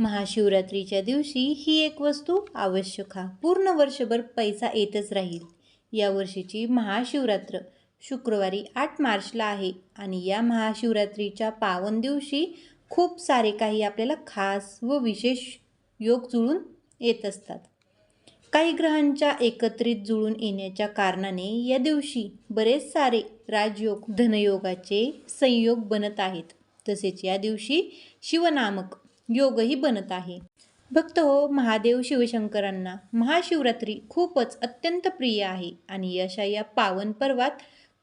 महाशिवरात्रीच्या दिवशी ही एक वस्तू अवश्य खा पूर्ण वर्षभर पैसा येतच राहील. या वर्षीची महाशिवरात्र शुक्रवारी आठ मार्चला आहे आणि या महाशिवरात्रीच्या पावन दिवशी खूप सारे काही आपल्याला खास व विशेष योग जुळून येत असतात. काही ग्रहांच्या एकत्रित जुळून येण्याच्या कारणाने या दिवशी बरेच सारे राजयोग धनयोगाचे संयोग बनत आहेत. तसेच या दिवशी शिवनामक योगही बनत आहे. भक्त हो महादेव शिवशंकरांना महाशिवरात्री खूपच अत्यंत प्रिय आहे आणि अशा या पावन पर्वात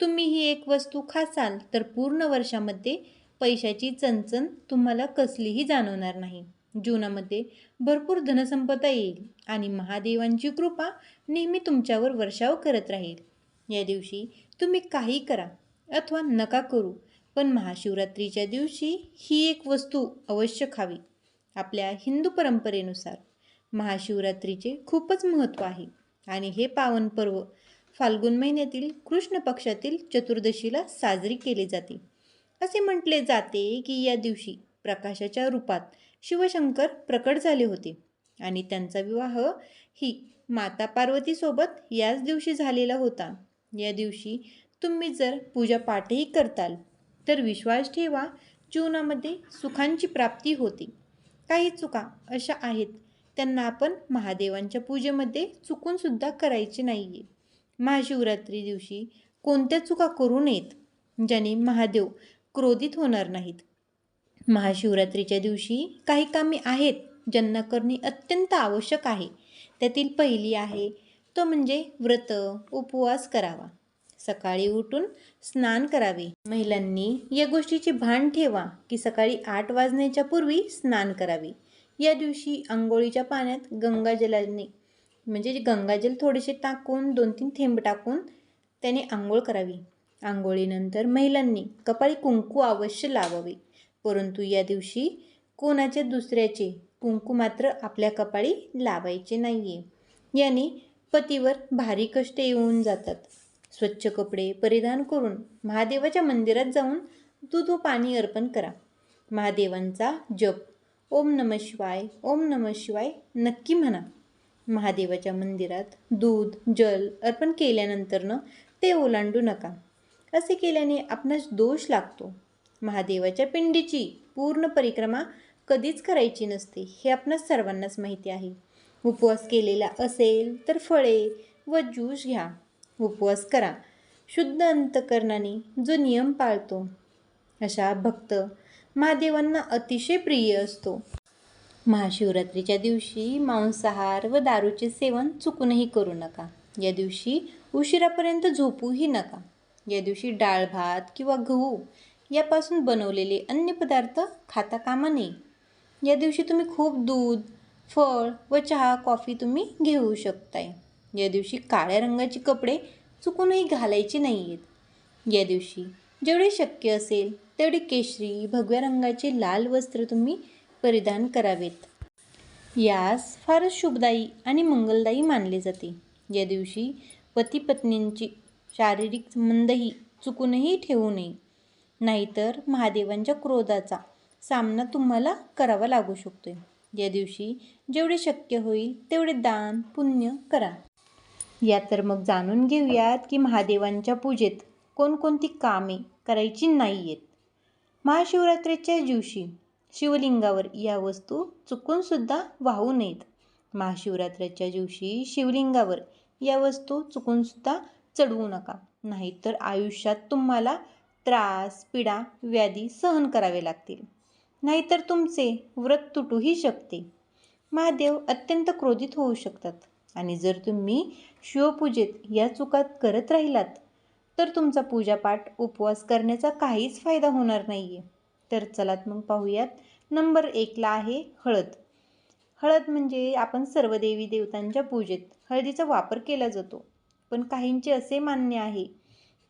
तुम्ही ही एक वस्तू खासाल तर पूर्ण वर्षामध्ये पैशाची चणचण तुम्हाला कसलीही जाणवणार नाही. जीवनामध्ये भरपूर धनसंपदा येईल आणि महादेवांची कृपा नेहमी तुमच्यावर वर्षाव करत राहील. या दिवशी तुम्ही काही करा अथवा नका करू पण महाशिवरात्रीच्या दिवशी ही एक वस्तू अवश्य खावी. आपल्या हिंदू परंपरेनुसार महाशिवरात्रीचे खूपच महत्त्व आहे. आणि हे पावन पर्व फाल्गुन महिन्यातील कृष्ण पक्षातील चतुर्दशीला साजरी केले जाते. असे म्हटले जाते की या दिवशी प्रकाशाच्या रूपात शिवशंकर प्रकट झाले होते. आणि त्यांचा विवाह ही माता पार्वतीसोबत याच दिवशी झालेला होता. या दिवशी तुम्ही जर पूजा पाठही करताल तर विश्वास ठेवा जीवनामध्ये सुखांची प्राप्ती होते. काही चुका अशा आहेत. त्यांना आपण महादेवांच्या पूजेमध्ये चुकूनसुद्धा करायचे नाही आहे महाशिवरात्री दिवशी कोणत्या चुका करू नयेत ज्याने महादेव क्रोधित होणार नाहीत? महाशिवरात्रीच्या दिवशी काही कामे आहेत ज्यांना करणे अत्यंत आवश्यक आहे. त्यातील पहिली आहे तो म्हणजे व्रत उपवास करावा. सकाळी उठून स्नान करावे. महिलांनी या गोष्टीचे भान ठेवा की सकाळी आठ वाजण्याच्या पूर्वी स्नान करावे. या दिवशी आंघोळीच्या पाण्यात गंगाजलाने म्हणजे गंगाजल थोडेसे टाकून दोन तीन थेंब टाकून त्याने आंघोळ करावी. आंघोळीनंतर महिलांनी कपाळी कुंकू अवश्य लावावे. परंतु या दिवशी कोणाचे दुसऱ्याचे कुंकू मात्र आपल्या कपाळी लावायचे नाही आहे याने पतीवर भारी कष्ट येऊन जातात. स्वच्छ कपडे परिधान करून महादेवाच्या मंदिरात जाऊन दूध व पाणी अर्पण करा. महादेवांचा जप. ओम नम शिवाय ओम नम शिवाय नक्की म्हणा. महादेवाच्या मंदिरात दूध जल अर्पण केल्यानंतरनं ते ओलांडू नका. असे केल्याने आपणास दोष लागतो. महादेवाच्या पिंडीची पूर्ण परिक्रमा कधीच करायची नसते हे आपणास सर्वांनाच माहिती आहे. उपवास केलेला असेल तर फळे व ज्यूस घ्या. उपवास करा. शुद्ध अंतकरणाने जो नियम पाळतो अशा भक्त महादेवांना अतिशय प्रिय असतो. महाशिवरात्रीच्या दिवशी मांसाहार व दारूचे सेवन चुकूनही करू नका. या दिवशी उशिरापर्यंत झोपूही नका. या दिवशी डाळ भात किंवा गहू यापासून बनवलेले अन्य पदार्थ खाता कामा नये. या दिवशी तुम्ही खूप दूध फळ व चहा कॉफी तुम्ही घेऊ शकताय. या दिवशी काळ्या रंगाचे कपडे चुकूनही घालायचे नाही आहेत या दिवशी जेवढे शक्य असेल तेवढे केशरी भगव्या रंगाचे लाल वस्त्र तुम्ही परिधान करावेत. यास फारच शुभदायी आणि मंगलदायी मानले जाते. या दिवशी पती पत्नींची शारीरिक संबंधही चुकूनही ठेवू नये. नाहीतर महादेवांच्या क्रोधाचा सामना तुम्हाला करावा लागू शकतोय. या दिवशी जेवढे शक्य होईल तेवढे दान पुण्य करा. या तर मग जाणून घेऊयात की महादेवांच्या पूजेत कोणकोणती कामे करायची नाही आहेत महाशिवरात्रीच्या दिवशी शिवलिंगावर या वस्तू चुकूनसुद्धा वाहू नयेत. महाशिवरात्रीच्या दिवशी शिवलिंगावर या वस्तू चुकूनसुद्धा चढवू नका. नाहीतर आयुष्यात तुम्हाला त्रास पीडा व्याधी सहन करावे लागतील. नाहीतर तुमचे व्रत तुटूही शकते. महादेव अत्यंत क्रोधित होऊ शकतात. आणि जर तुम्ही शिवपूजेत या चुकात करत राहिलात तर तुमचा पूजापाठ उपवास करण्याचा काहीच फायदा होणार नाही आहे तर चलात मग पाहूयात. नंबर एकला आहे हळद. हळद म्हणजे आपण सर्व देवी देवतांच्या पूजेत हळदीचा वापर केला जातो. पण काहींचे असे मान्य आहे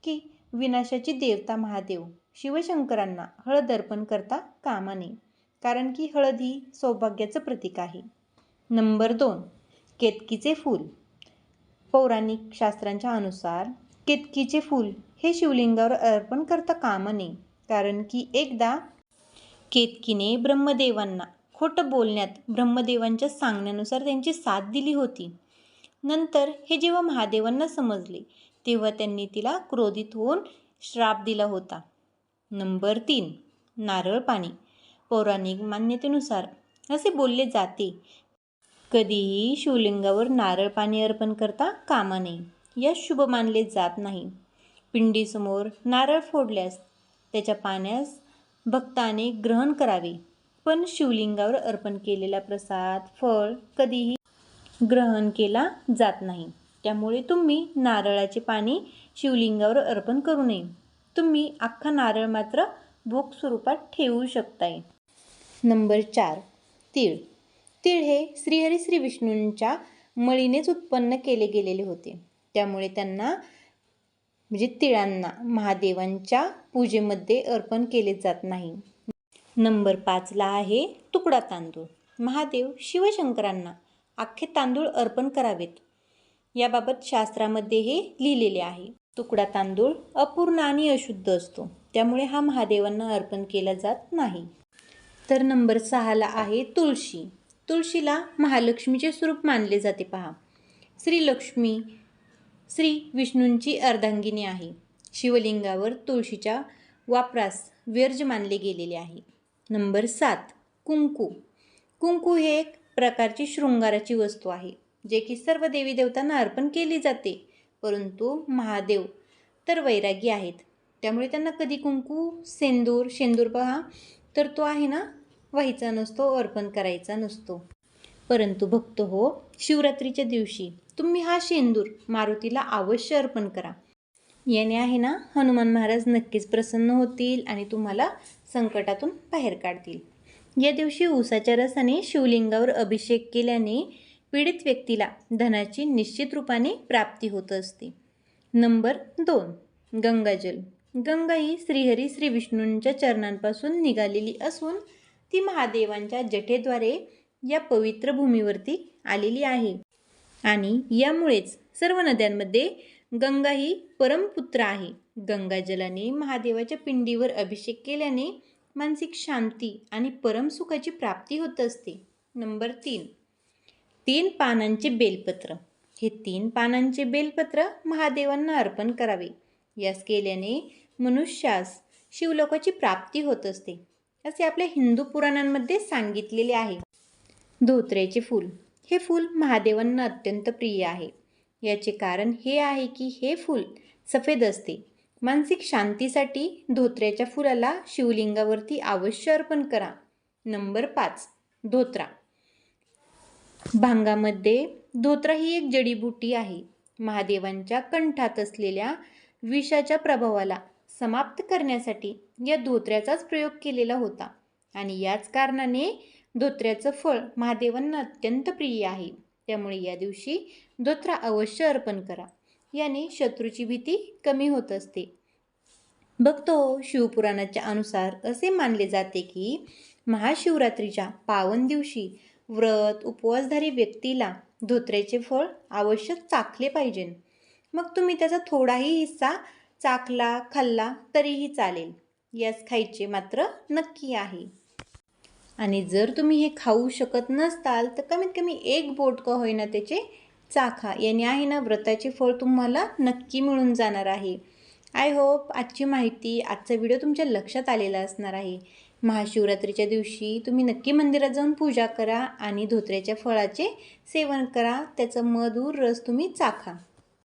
की विनाशाची देवता महादेव शिवशंकरांना हळद अर्पण करता कामा नये. कारण की हळद ही सौभाग्याचं प्रतीक आहे. नंबर दोन. केतकीचे फूल. पौराणिक शास्त्रांच्या अनुसार केतकीचे फूल हे शिवलिंगावर अर्पण करता कामा नये कारण की एकदा केतकीने ब्रह्मदेवांना खोटं बोलण्यात ब्रह्मदेवांच्या सांगण्यानुसार त्यांची साथ दिली होती. नंतर हे जेव्हा महादेवांना समजले तेव्हा त्यांनी तिला क्रोधित होऊन श्राप दिला होता. नंबर तीन नारळ पाणी. पौराणिक मान्यतेनुसार असे बोलले जाते कधीही शिवलिंगावर नारळ पाणी अर्पण करता कामा नये. या शुभ मानले जात नाही. पिंडीसमोर नारळ फोडल्यास त्याच्या पाण्यास भक्ताने ग्रहण करावे. पण शिवलिंगावर अर्पण केलेला प्रसाद फळ कधीही ग्रहण केला जात नाही. त्यामुळे तुम्ही नारळाचे पाणी शिवलिंगावर अर्पण करू नये. तुम्ही अख्खा नारळ मात्र भोग स्वरूपात ठेवू शकताय. नंबर चार तीळ. तीळ हे श्रीहरी श्री विष्णूंच्या मळीनेच उत्पन्न केले गेलेले होते. त्यामुळे त्यांना म्हणजे तिळांना महादेवांच्या पूजेमध्ये अर्पण केले जात नाही. नंबर पाचला आहे तुकडा तांदूळ. महादेव शिवशंकरांना अख्खे तांदूळ अर्पण करावेत. याबाबत शास्त्रामध्ये हे लिहिलेले आहे. तुकडा तांदूळ अपूर्ण आणि अशुद्ध असतो. त्यामुळे हा महादेवांना अर्पण केला जात नाही. तर नंबर सहाला आहे तुळशी. तुळशीला महालक्ष्मीचे स्वरूप मानले जाते पहा. श्री लक्ष्मी श्री विष्णूंची अर्धांगिनी आहे. शिवलिंगावर तुळशीच्या वापरास व्यर्ज मानले गेलेले आहे. नंबर सात कुंकू. कुंकू हे एक प्रकारची शृंगाराची वस्तू आहे जे की सर्व देवी देवतांना अर्पण केली जाते. परंतु महादेव तर वैरागी आहेत. त्यामुळे त्यांना कधी कुंकू सेंदूर शेंदूर पहा तर तो आहे ना व्हायचा नसतो अर्पण करायचा नसतो. परंतु भक्त हो शिवरात्रीच्या दिवशी तुम्ही हा शेंदूर मारुतीला अवश्य अर्पण करा. याने आहे ना हनुमान महाराज नक्कीच प्रसन्न होतील आणि तुम्हाला संकटातून बाहेर काढतील. या दिवशी ऊसाच्या रसाने शिवलिंगावर अभिषेक केल्याने पीडित व्यक्तीला धनाची निश्चित रूपाने प्राप्ती होत असते. नंबर दोन गंगाजल. गंगा ही श्रीहरी श्री विष्णूंच्या चरणांपासून निघालेली असून ती महादेवांच्या जठेद्वारे या पवित्र भूमीवरती आलेली आहे. आणि यामुळेच सर्व नद्यांमध्ये गंगा ही परमपुत्र आहे. गंगाजलाने महादेवाच्या पिंडीवर अभिषेक केल्याने मानसिक शांती आणि परमसुखाची प्राप्ती होत असते. नंबर तीन. तीन पानांचे बेलपत्र. हे तीन पानांचे बेलपत्र महादेवांना अर्पण करावे. यास केल्याने मनुष्यास शिवलोकाची प्राप्ती होत असते. असे आपल्या हिंदू पुराणांमध्ये सांगितलेले आहे. धोत्र्याचे फूल. हे फूल महादेवांना अत्यंत प्रिय आहे. याचे कारण हे आहे की हे फूल सफेद असते. मानसिक शांतीसाठी धोत्र्याच्या फुलाला शिवलिंगावरती अवश्य अर्पण करा. नंबर पाच. धोत्रा. भांगामध्ये धोत्रा ही एक जडीबुटी आहे. महादेवांच्या कंठात असलेल्या विषाच्या प्रभावाला समाप्त करण्यासाठी या धोत्र्याचाच प्रयोग केलेला होता. आणि याच कारणाने धोत्र्याचं फळ महादेवांना अत्यंत प्रिय आहे. त्यामुळे या दिवशी धोत्रा अवश्य अर्पण करा. याने शत्रूची भीती कमी होत असते. बघतो शिवपुराणाच्या अनुसार असे मानले जाते की महाशिवरात्रीच्या पावन दिवशी व्रत उपवासधारी व्यक्तीला धोत्र्याचे फळ अवश्य चाखले पाहिजे. मग तुम्ही त्याचा थोडाही हिस्सा चाखला खाल्ला तरीही चालेल. यास खायचे मात्र नक्की आहे. आणि जर तुम्ही हे खाऊ शकत नसताल तर कमीत कमी एक बोट का होईना त्याचे चाखा. याने आहे ना व्रताचे फळ तुम्हाला नक्की मिळून जाणार आहे. आय होप आजची माहिती आजचा व्हिडिओ तुमच्या लक्षात आलेला असणार आहे. महाशिवरात्रीच्या दिवशी तुम्ही नक्की मंदिरात जाऊन पूजा करा आणि धोत्र्याच्या फळाचे सेवन करा. त्याचं मधुर रस तुम्ही चाखा.